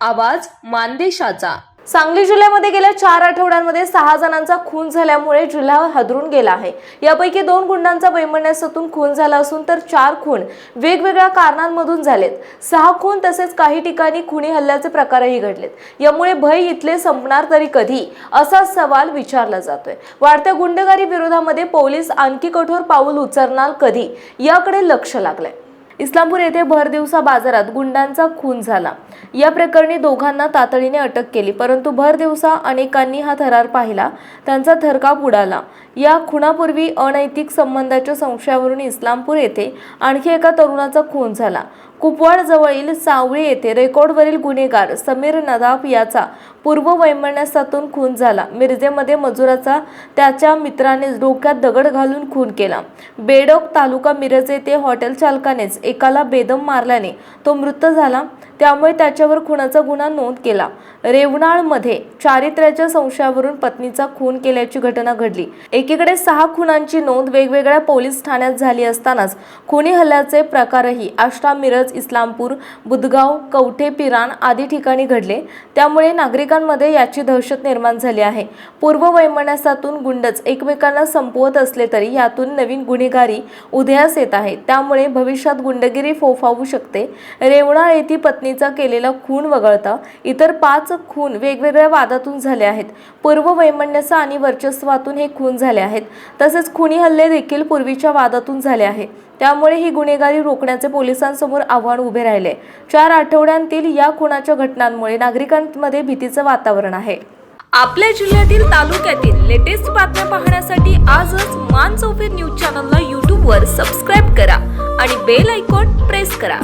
आवाज मानदेशाचा. सांगली जिल्ह्यामध्ये गेल्या चार आठवड्यांमध्ये सहा जणांचा खून झाल्यामुळे जिल्हा हदरून गेला आहे. यापैकी दोन गुंडांचा वैमनस्यातून खून झाला असून तर चार खून वेगवेगळ्या कारणांमधून झालेत. सहा खून तसेच काही ठिकाणी खुनी हल्ल्याचे प्रकारही घडलेत. यामुळे भय इथले संपणार तरी कधी? असा सवाल विचारला जातोय. वाढत्या गुंडगारी विरोधामध्ये पोलीस आणखी कठोर पाऊल उचलणार कधी? याकडे लक्ष लागलंय. इस्लामपूर येथे भरदिवसा बाजारात गुंडांचा खून झाला. या प्रकरणी दोघांना तातडीने अटक केली परंतु भरदिवसा अनेकांनी हा थरार पाहिला त्यांचा थरकाप उडाला. या खुणापूर्वी अनैतिक संबंधाच्या संशयावरून इस्लामपूर येथे आणखी एका तरुणाचा खून झाला. कुपवाडजवळील सावळी येथे रेकॉर्डवरील गुन्हेगार समीर नदाफ याचा पूर्व वैमनस्यातून खून झाला. मिरजेमध्ये मजुराचा त्याच्या मित्राने डोक्यात दगड घालून खून केला. बेडोक तालुका मिरज येथे हॉटेल चालकानेच एकाला बेदम मारल्याने तो मृत झाला. त्यामुळे त्याच्यावर खुनाचा गुन्हा नोंद केला. रेवणाळमध्ये चारित्र्याच्या संशयावरून पत्नीचा खून केल्याची घटना घडली. एकीकडे सहा खुनांची नोंद वेगवेगळ्या पोलीस ठाण्यात झाली असतानाच खुनी हल्ल्याचे प्रकारही आष्टा मिरज इस्लामपूर बुदगाव कवठे पिराण आदी ठिकाणी घडले. त्यामुळे नागरिकांमध्ये याची दहशत निर्माण झाली आहे. पूर्व वैमनस्यातून गुंडच एकमेकांना संपवत असले तरी यातून नवीन गुन्हेगारी उदयास येत आहे. त्यामुळे भविष्यात गुंडगिरी फोफावू शकते. रेवणाळ येथे पत्नीचा केलेला खून वगळता इतर पाच खून वेगवेगळ्या वादातून झाले आहेत. पूर्व वैमनस्य आणि वर्चस्वातून हे खून झाले आहेत. तसेच खुनी हल्ले देखील पूर्वीच्या वादातून झाले आहे. त्यामुळे ही गुन्हेगारी रोखण्याचे पोलिसांसमोर आव्हान उभे राहिले. चार आठवड्यांतील या खुनाच्या घटनांमुळे नागरिकांमध्ये भीतीचं वातावरण आहे. आपल्या जिल्ह्यातील तालुक्यातील लेटेस्ट बातम्या पाहण्यासाठी आजच मान चौफेर न्यूज चॅनलला यूट्यूबवर सबस्क्राईब करा आणि बेल आयकॉन प्रेस करा.